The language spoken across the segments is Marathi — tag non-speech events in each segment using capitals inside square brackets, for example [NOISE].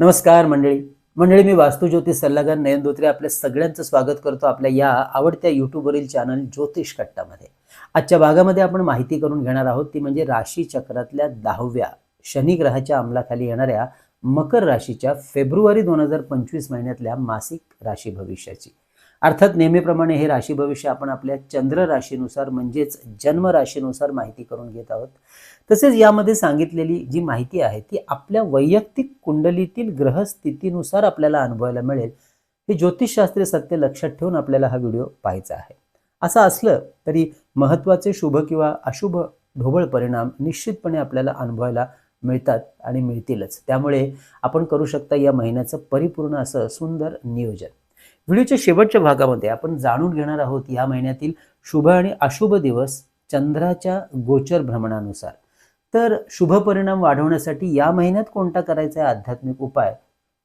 नमस्कार मंडळी. मंडळी मी वास्तुज्योतिष सल्लागार नयन धोत्रे आपल्या सगळ्यांचं स्वागत करतो आपल्या या आवडत्या यूट्यूबवरील चॅनल ज्योतिष कट्टामध्ये. आजच्या भागामध्ये आपण माहिती करून घेणार आहोत ती म्हणजे राशी चक्रातल्या दहाव्या शनी ग्रहाच्या अंमलाखाली येणाऱ्या मकर राशीच्या फेब्रुवारी दोन हजार पंचवीस महिन्यातल्या मासिक राशी भविष्याची. अर्थात नेहमीप्रमाणे हे राशी भविष्य आपण आपल्या चंद्र राशीनुसार म्हणजेच जन्म राशीनुसार माहिती करून घेत आहोत. तसेच यामध्ये सांगितलेली जी माहिती आहे ती आपल्या वैयक्तिक कुंडलीतील ग्रहस्थितीनुसार आपल्याला अनुभवायला मिळेल. हे ज्योतिषशास्त्रीय सत्य लक्षात ठेवून आपल्याला हा व्हिडिओ पाहायचा आहे. असं असलं तरी महत्त्वाचे शुभ किंवा अशुभ ढोबळ परिणाम निश्चितपणे आपल्याला अनुभवायला मिळतात आणि मिळतीलच. त्यामुळे आपण करू शकता या महिन्याचं परिपूर्ण असं सुंदर नियोजन. व्हिडिओच्या शेवटच्या भागामध्ये आपण जाणून घेणार आहोत या महिन्यातील शुभ आणि अशुभ दिवस चंद्राच्या गोचर भ्रमणानुसार. तर शुभ परिणाम वाढवण्यासाठी या महिन्यात कोणता करायचा आहे आध्यात्मिक उपाय?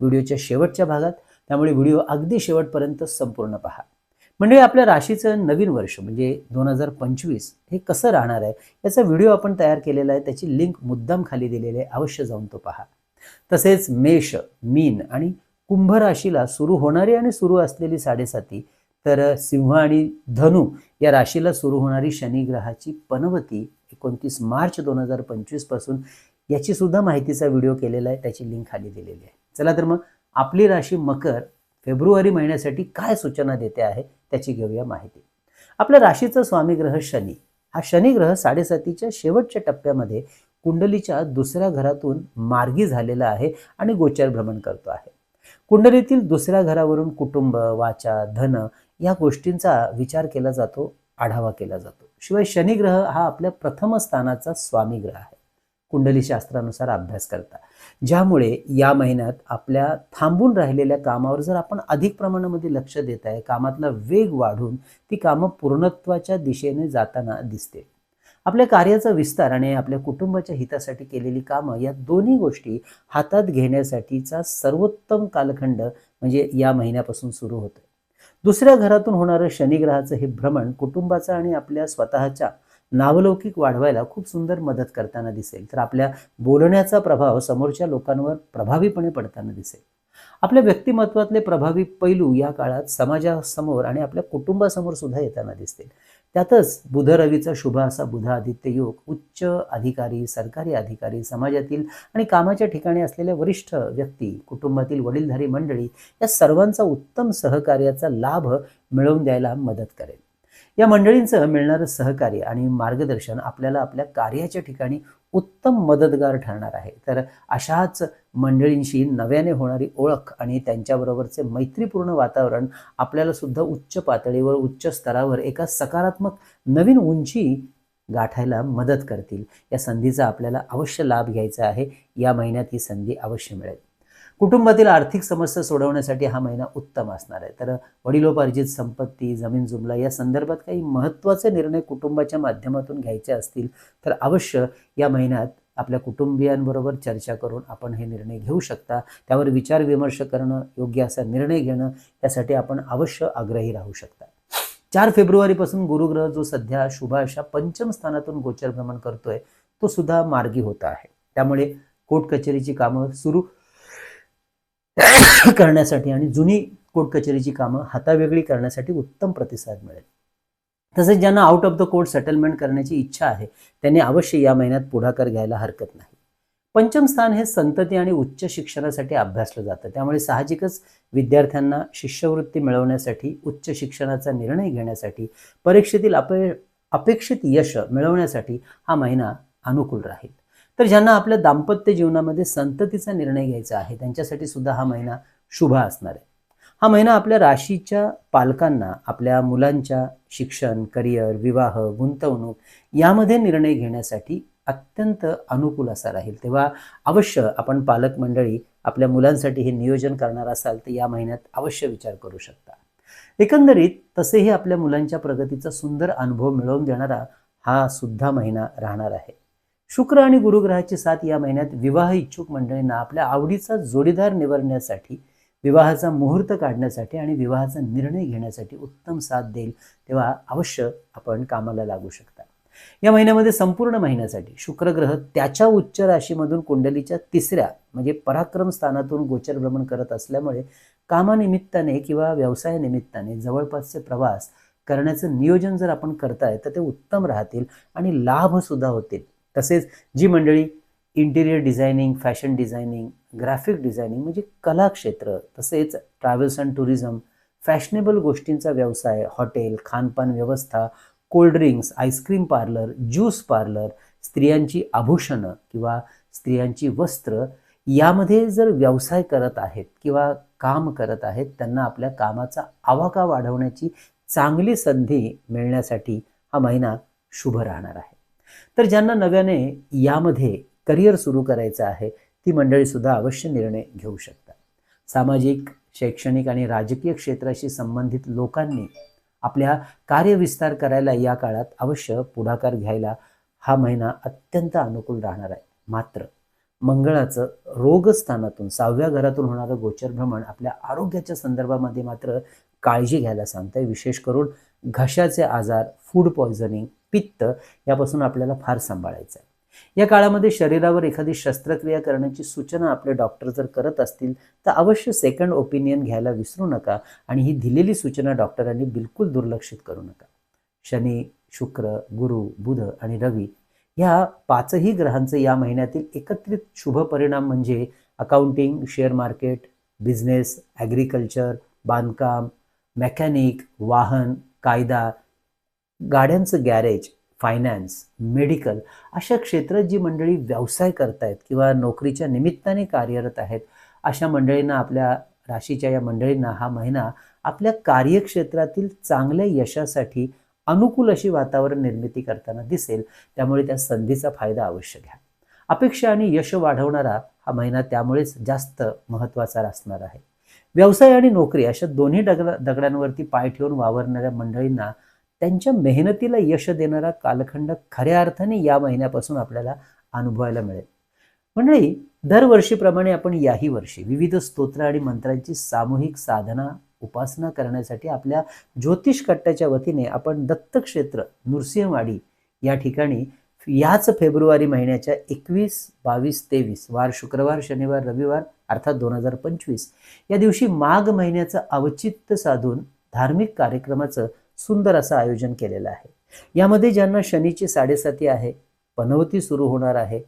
व्हिडिओच्या शेवटच्या भागात. त्यामुळे व्हिडिओ अगदी शेवटपर्यंत संपूर्ण पहा. म्हणजे आपल्या राशीचं नवीन वर्ष म्हणजे दोन हजार पंचवीस हे कसं राहणार आहे? याचा व्हिडिओ आपण तयार केलेला आहे. त्याची लिंक मुद्दाम खाली दिलेली आहे. अवश्य जाऊन तो पहा. तसेच मेष मीन आणि कुंभ राशीला सुरू होणारी आणि सुरू असलेली साडेसाती तर सिंह आणि धनु या राशीला सुरू होणारी शनिग्रहाची पनवती एकोणतीस मार्च दोन हजार पंचवीसपासून. याची सुद्धा माहितीचा व्हिडिओ केलेला आहे त्याची लिंक खाली दिलेली आहे. चला तर मग आपली राशी मकर फेब्रुवारी महिन्यासाठी काय सूचना देते आहे त्याची घेऊया माहिती. आपल्या राशीचा स्वामी ग्रह शनी. हा शनी ग्रह साडेसातीच्या शेवटच्या टप्प्यामध्ये कुंडलीच्या दुसऱ्या घरातून मार्गी झालेला आहे आणि गोचर भ्रमण करतो आहे. कुंडलीतील दुसऱ्या घरावरून कुटुंब वाचा धन या गोष्टींचा विचार केला जातो आढावा केला जातो. शिवाय शनिग्रह हा आपल्या प्रथम स्थानाचा स्वामी ग्रह आहे. कुंडली शास्त्रानुसार अभ्यास करता. ज्यामुळे या महिन्यात आपल्या थांबून राहिलेल्या कामावर जर आपण अधिक प्रमाणामध्ये लक्ष देत आहे कामातला वेग वाढून ती कामं पूर्णत्वाच्या दिशेने जाताना दिसते आपल्या कार्याचा विस्तार आणि आपल्या कुटुंबाच्या हितासाठी केलेली कामं या दोन्ही गोष्टी हातात घेण्यासाठीचा सर्वोत्तम कालखंड म्हणजे या महिन्यापासून सुरू होतं दुसऱ्या घरातून होणारं शनिग्रहाचं हे भ्रमण कुटुंबाचा आणि आपल्या स्वतःच्या नावलौकिक वाढवायला खूप सुंदर मदत करताना दिसेल. तर आपल्या बोलण्याचा प्रभाव समोरच्या लोकांवर प्रभावीपणे पडताना दिसेल. आपल्या व्यक्तिमत्वातले प्रभावी पैलू या काळात समाजासमोर आणि आपल्या कुटुंबासमोर सुद्धा येताना दिसतील. त्यातच बुध रवीचा शुभ असा बुध आदित्य योग उच्च अधिकारी सरकारी अधिकारी समाजातील आणि कामाच्या ठिकाणी असलेल्या वरिष्ठ व्यक्ती कुटुंबातील वडीलधारी मंडळी या सर्वांचा उत्तम सहकार्याचा लाभ मिळवून द्यायला मदत करेल. या मंडळींचं मिळणारं सहकार्य आणि मार्गदर्शन आपल्याला आपल्या कार्याच्या ठिकाणी उत्तम मदतगार ठरणार आहे. तर अशाच मंडळींशी नव्याने होणारी ओळख आणि त्यांच्याबरोबरचे मैत्रीपूर्ण वातावरण आपल्याला सुद्धा उच्च पातळीवर उच्च स्तरावर एका सकारात्मक नवीन उंची गाठायला मदत करतील. या संधीचा आपल्याला अवश्य लाभ घ्यायचा आहे. या महिन्यात ही संधी अवश्य मिळेल. कुटुंबातील आर्थिक समस्या सोडवण्यासाठी हा महिना उत्तम असणार आहे. तर वडिलोपार्जित संपत्ती जमीन जुमला या संदर्भात काही महत्त्वाचे निर्णय कुटुंबाच्या माध्यमातून घ्यायचे असतील तर अवश्य या महिन्यात आपल्या कुटुंबियांबरोबर चर्चा करून आपण हे निर्णय घेऊ शकता. त्यावर विचार विमर्श करणं योग्य असा निर्णय घेणं यासाठी आपण अवश्य आग्रही राहू शकता. चार फेब्रुवारीपासून गुरुग्रह जो सध्या शुभ अशा पंचम स्थानातून गोचर भ्रमण करतोय तो सुद्धा मार्गी होता आहे. त्यामुळे कोर्ट कचेरीची कामं सुरू [COUGHS] करण्यासाठी आणि जुनी कोर्ट कचेरीची कामं हातावेगळी करण्यासाठी उत्तम प्रतिसाद मिळेल. तसेच ज्यांना out of the court settlement करण्याची इच्छा आहे त्यांनी अवश्य या महिन्यात पुढाकार घ्यायला हरकत नाही. पंचम स्थान हे संतती आणि उच्च शिक्षणासाठी अभ्यासलं जातं. त्यामुळे साहजिकच विद्यार्थ्यांना शिष्यवृत्ती मिळवण्यासाठी उच्च शिक्षणाचा निर्णय घेण्यासाठी परीक्षेतील अपे अपेक्षित यश मिळवण्यासाठी हा महिना अनुकूल राहील. तर ज्यांना आपल्या दाम्पत्य जीवनामध्ये संततीचा निर्णय घ्यायचा आहे त्यांच्यासाठी सुद्धा हा महिना शुभ असणार आहे. हा महिना आपल्या राशीच्या पालकांना आपल्या मुलांच्या शिक्षण करिअर विवाह गुंतवणूक यामध्ये निर्णय घेण्यासाठी अत्यंत अनुकूल असा राहील. तेव्हा अवश्य आपण पालक मंडळी आपल्या मुलांसाठी हे नियोजन करणार असाल तर या महिन्यात अवश्य विचार करू शकता. एकंदरीत तसेही आपल्या मुलांच्या प्रगतीचा सुंदर अनुभव मिळवून देणारा हा सुद्धा महिना राहणार आहे. शुक्र आणि गुरुग्रहाची साथ या महिन्यात विवाह इच्छुक मंडळींना आपल्या आवडीचा जोडीदार निवडण्यासाठी विवाहाचा मुहूर्त काढण्यासाठी आणि विवाहाचा निर्णय घेण्यासाठी उत्तम साथ देईल तेव्हा अवश्य आपण कामाला लागू शकता. या महिन्यामध्ये संपूर्ण महिन्यासाठी शुक्रग्रह त्याच्या उच्च राशीमधून कुंडलीच्या तिसऱ्या म्हणजे पराक्रम स्थानातून गोचर भ्रमण करत असल्यामुळे कामानिमित्ताने किंवा व्यवसायानिमित्ताने जवळपासचे प्रवास करण्याचं नियोजन जर आपण करताय तर ते उत्तम राहतील आणि लाभसुद्धा होतील. तसेच जी मंडळी interior designing fashion designing graphic designing म्हणजे कलाक्षेत्र तसेच ट्रॅव्हल्स अँड टुरिझम फॅशनेबल गोष्टींचा व्यवसाय हॉटेल खानपान व्यवस्था cold drinks ice cream parlour juice parlour स्त्रियांची आभूषणं किंवा स्त्रियांची वस्त्र यामध्ये जर व्यवसाय करत आहेत किंवा काम करत आहेत त्यांना आपल्या कामाचा आवाका वाढवण्याची चांगली संधी मिळण्यासाठी हा महिना शुभ राहणार आहे. तर ज्यांना नव्याने यामध्ये करिअर सुरू करायचं आहे ती मंडळी सुद्धा अवश्य निर्णय घेऊ शकतात. सामाजिक शैक्षणिक आणि राजकीय क्षेत्राशी संबंधित लोकांनी आपल्या कार्यविस्तार करायला या काळात अवश्य पुढाकार घ्यायला हा महिना अत्यंत अनुकूल राहणार आहे. मात्र मंगळाचं रोगस्थानातून सहाव्या घरातून होणारं गोचर भ्रमण आपल्या आरोग्याच्या संदर्भामध्ये मात्र काळजी घ्यायला सांगतंय. विशेष करून घशाचे आजार फूड पॉयझनिंग पित्त यापासून आपल्याला फार सांभाळायचं आहे या काळामध्ये शरीरावर एखादी शस्त्रक्रिया करण्याची सूचना आपले डॉक्टर जर करत असतील तर अवश्य सेकंड ओपिनियन घ्यायला विसरू नका आणि ही दिलेली सूचना डॉक्टरांनी बिलकुल दुर्लक्षित करू नका. शनी शुक्र गुरु बुध आणि रवी ह्या पाचही ग्रहांचे या महिन्यातील एकत्रित शुभ परिणाम म्हणजे accounting share market business agriculture बांधकाम मेकॅनिक वाहन कायदा गाड्यांचं गॅरेज फायनान्स मेडिकल अशा क्षेत्रात जी मंडळी व्यवसाय करतायत किंवा नोकरीच्या निमित्ताने कार्यरत आहेत अशा मंडळींना आपल्या राशीच्या या मंडळींना हा महिना आपल्या कार्यक्षेत्रातील चांगल्या यशासाठी अनुकूल अशी वातावरण निर्मिती करताना दिसेल त्यामुळे त्या संधीचा फायदा अवश्य घ्या. अपेक्षा आणि यश वाढवणारा हा महिना त्यामुळेच जास्त महत्त्वाचा असणार आहे. व्यवसाय आणि नोकरी अशा दोन्ही दगड दगडांवरती पाय ठेवून वावरणाऱ्या मंडळींना त्यांच्या मेहनतीला यश देणारा कालखंड खऱ्या अर्थाने या महिन्यापासून आपल्याला अनुभवायला मिळेल. मंडळी दरवर्षीप्रमाणे आपण याही वर्षी विविध स्तोत्र आणि मंत्रांची सामूहिक साधना उपासना करण्यासाठी आपल्या ज्योतिष कट्ट्याच्या वतीने आपण दत्तक्षेत्र नृसिंहवाडी या ठिकाणी याच फेब्रुवारी महिन्याच्या एकवीस बावीस तेवीस वार शुक्रवार शनिवार रविवार अर्थात दोन हजार पंचवीस या दिवशी माघ महिन्याचं अवचित्य साधून धार्मिक कार्यक्रमाचं सुंदर असं आयोजन केलेलं आहे. यामध्ये ज्यांना शनीची साडेसाती आहे पनवती सुरू होणार आहे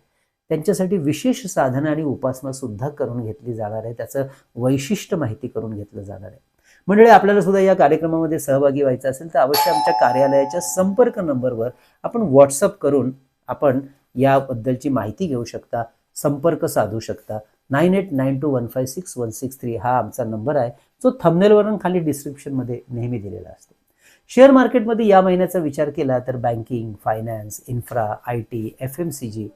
त्यांच्यासाठी विशेष साधना आणि उपासना सुद्धा करून घेतली जाणार आहे. त्याचं वैशिष्ट्य माहिती करून घेतलं जाणार आहे. मंडळी आपल्याला सुद्धा या कार्यक्रमामध्ये सहभागी व्हायचं असेल तर अवश्य आमच्या कार्यालयाच्या संपर्क नंबरवर आपण व्हॉट्सअप करून आपण याबद्दलची माहिती घेऊ शकता संपर्क साधू शकता. Nine eight nine two one five six one six three हा आमचा नंबर आहे जो थंबनेलवरून खाली डिस्क्रिप्शनमध्ये नेहमी दिलेला असतो. शेअर मार्केटमध्ये या महिन्याचा विचार केला तर banking finance infra I T F M C G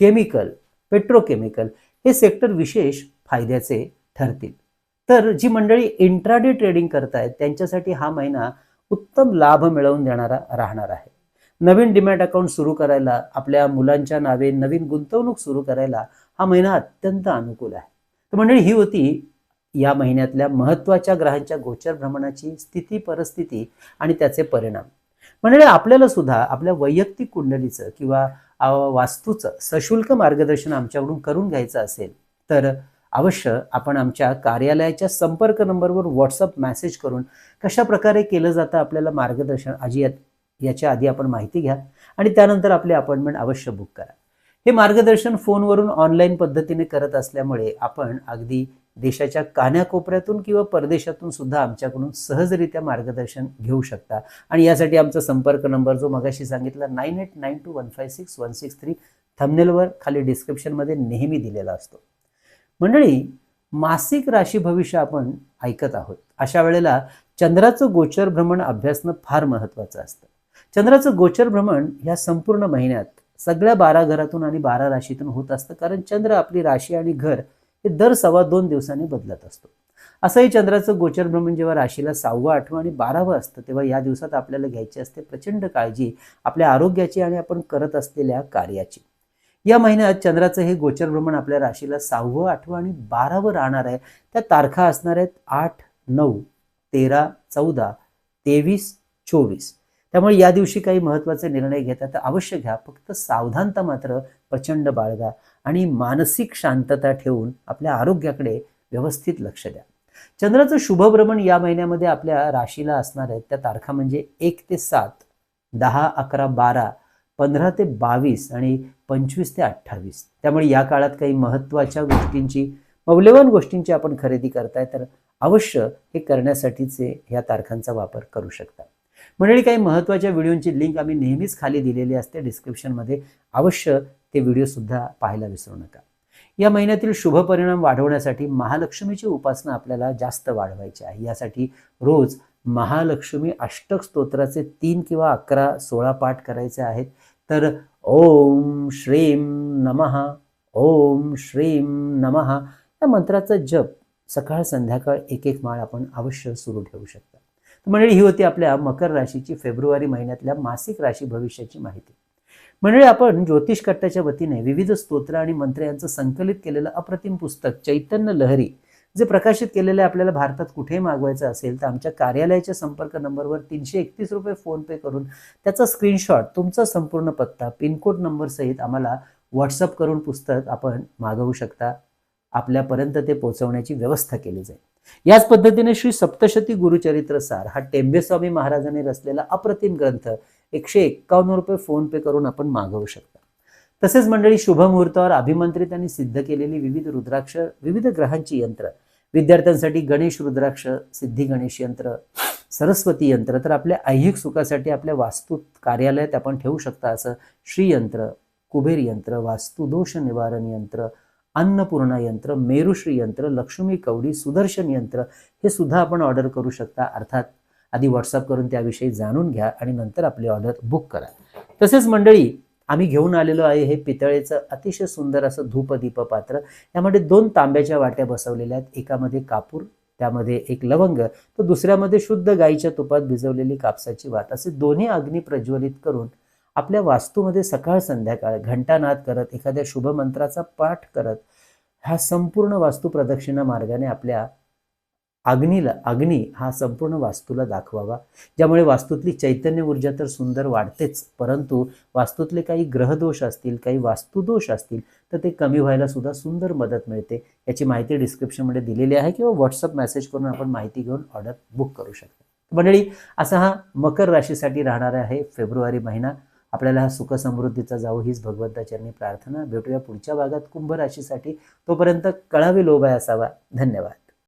chemical petrochemical हे सेक्टर विशेष फायद्याचे ठरतील. तर जी मंडळी इंट्राडे ट्रेडिंग करतायत त्यांच्यासाठी हा महिना उत्तम लाभ मिळवून देणारा राहणार आहे. नवीन डिमॅट अकाउंट सुरू करायला आपल्या मुलांच्या नावे नवीन गुंतवणूक सुरू करायला हा महिना अत्यंत अनुकूल आहे. तर मंडळी ही होती या महिन्यातल्या महत्त्वाच्या ग्रहांच्या गोचर भ्रमणाची स्थिती परिस्थिती आणि त्याचे परिणाम. म्हणजे आपल्याला सुद्धा आपल्या वैयक्तिक कुंडलीचं किंवा वास्तूचं सशुल्क मार्गदर्शन आमच्याकडून करून घ्यायचं असेल तर अवश्य आपण आमच्या कार्यालयाच्या संपर्क नंबरवर व्हॉट्सअप मेसेज करून कशा प्रकारे केलं जातं आपल्याला मार्गदर्शन आजी याच्या आधी आपण माहिती घ्या आणि त्यानंतर आपली अपॉइंटमेंट अवश्य बुक करा. हे मार्गदर्शन फोनवरून ऑनलाईन पद्धतीने करत असल्यामुळे आपण अगदी देशाच्या कान्याकोपऱ्यातून किंवा परदेशातून सुद्धा आमच्याकडून सहजरित्या मार्गदर्शन घेऊ शकता. आणि यासाठी आमचा संपर्क नंबर जो मगाशी सांगितला nine eight nine two one five six one six three थंबनेलवर खाली डिस्क्रिप्शनमध्ये नेहमी दिलेला असतो. मंडळी मासिक राशी भविष्य आपण ऐकत आहोत. अशा वेळेला चंद्राचं गोचर भ्रमण अभ्यासणं फार महत्त्वाचं असतं. चंद्राचं गोचर भ्रमण ह्या संपूर्ण महिन्यात सगळ्या बारा घरातून आणि बारा राशीतून होत असतं. कारण चंद्र आपली राशी आणि घर हे दर सव्वा दोन दिवसांनी बदलत असतो. असंही चंद्राचं गोचर भ्रमण जेव्हा राशीला सहावं आठवं आणि बारावं असतं तेव्हा या दिवसात आपल्याला घ्यायची असते प्रचंड काळजी आपल्या आरोग्याची आणि आपण करत असलेल्या कार्याची. या महिन्यात चंद्राचं हे गोचर भ्रमण आपल्या राशीला सहावं आठवं आणि बारावं राहणार आहे. त्या तारखा असणार आहेत आठ नऊ तेरा चौदा तेवीस चोवीस. त्यामुळे या दिवशी काही महत्त्वाचे निर्णय घेतात तर अवश्य घ्या. फक्त सावधानता मात्र प्रचंड बाळगा आणि मानसिक शांतता ठेवून आपल्या आरोग्याकडे व्यवस्थित लक्ष द्या. चंद्राचं शुभभ्रमण या महिन्यामध्ये आपल्या राशीला असणार आहेत त्या तारखा म्हणजे एक ते सात दहा अकरा बारा पंधरा ते बावीस आणि पंचवीस ते अठ्ठावीस. त्यामुळे या काळात काही महत्त्वाच्या गोष्टींची मौल्यवान गोष्टींची आपण खरेदी करताय तर अवश्य हे करण्यासाठीचे ह्या तारखांचा वापर करू शकता. मंडळी काही महत्त्वाच्या व्हिडिओंची लिंक आम्ही नेहमीच खाली दिलेली असते डिस्क्रिप्शनमध्ये. अवश्य ते व्हिडिओसुद्धा पाहायला विसरू नका. या महिन्यातील शुभ परिणाम वाढवण्यासाठी महालक्ष्मीची उपासना आपल्याला जास्त वाढवायची आहे. यासाठी रोज महालक्ष्मी अष्टक स्तोत्राचे तीन किंवा अकरा सोळा पाठ करायचे आहेत. तर ओम श्रीम नमः ओम श्रीम नमः या मंत्राचा जप सकाळ संध्याकाळ एक एक माळ आपण अवश्य सुरू ठेवू शकता. मंडळी ही होती आपल्या मकर राशीची फेब्रुवारी महिन्यातल्या मासिक राशी भविष्याची माहिती. मंडळी आपण ज्योतिष कट्टाच्या वतीने विविध स्तोत्र आणि मंत्र यांचं संकलित केलेलं अप्रतिम पुस्तक चैतन्य लहरी जे प्रकाशित केलेलं आहे आपल्याला भारतात कुठेही मागवायचं असेल तर आमच्या कार्यालयाच्या संपर्क नंबरवर तीनशे एकतीस रुपये फोनपे करून त्याचा स्क्रीनशॉट तुमचा संपूर्ण पत्ता पिनकोड नंबरसहित आम्हाला व्हॉट्सअप करून पुस्तक आपण मागवू शकता. आपल्यापर्यंत ते पोहोचवण्याची व्यवस्था केली जाईल. याच पद्धतीने श्री सप्तशती गुरुचरित्र सार हा टेंबेस्वामी महाराजांनी रचलेला अप्रतिम ग्रंथ एकशे एक्कावन्न रुपये फोन पे करून आपण मागवू शकता. तसेच मंडळी शुभमुहूर्तावर अभिमंत्रित आणि सिद्ध केलेली विविध रुद्राक्ष विविध ग्रहांची यंत्र. विद्यार्थ्यांसाठी गणेश रुद्राक्ष सिद्धी गणेश यंत्र सरस्वती यंत्र तर आपल्या ऐहिक सुखासाठी आपल्या वास्तू कार्यालयात आपण ठेवू शकता असं श्रीयंत्र कुबेर यंत्र वास्तुदोष निवारण यंत्र अन्नपूर्णा यंत्र मेरुश्री यंत्र लक्ष्मी कवडी सुदर्शन यंत्र हे सुद्धा आपण ऑर्डर करू शकता. अर्थात आधी व्हॉट्सअप करून त्याविषयी जाणून घ्या आणि नंतर आपली ऑर्डर बुक करा. तसेच मंडळी आम्ही घेऊन आलेलो आहे हे पितळेचं अतिशय सुंदर असं धूपदीप पात्र. यामध्ये दोन तांब्याच्या वाट्या बसवलेल्या आहेत. एकामध्ये कापूर त्यामध्ये एक लवंग. तर दुसऱ्यामध्ये शुद्ध गाईच्या तुपात भिजवलेली कापसाची वात. असे दोन्ही अग्नी प्रज्वलित करून आपल्या वास्तूमध्ये सकाळ संध्याकाळ घंटानाद करत एखाद्या शुभमंत्राचा पाठ करत हा संपूर्ण वास्तू प्रदक्षिणा मार्गाने आपल्या अग्नीला अग्नी हा संपूर्ण वास्तूला दाखवावा. ज्यामुळे वास्तूतली चैतन्य ऊर्जा तर सुंदर वाढतेच परंतु वास्तूतले काही ग्रहदोष असतील काही वास्तुदोष असतील तर ते कमी व्हायला सुद्धा सुंदर मदत मिळते. याची माहिती डिस्क्रिप्शनमध्ये दिलेली आहे किंवा व्हॉट्सअप मेसेज करून आपण माहिती घेऊन ऑर्डर बुक करू शकता. मंडळी असा हा मकर राशीसाठी राहणारा आहे फेब्रुवारी महिना. आपल्याला हा सुख समृद्धीचा जाऊ हीच भगवंताचरणी प्रार्थना. भेटूया पुढच्या भागात कुंभ राशीसाठी. तोपर्यंत कळावी लोभाय असावा. धन्यवाद.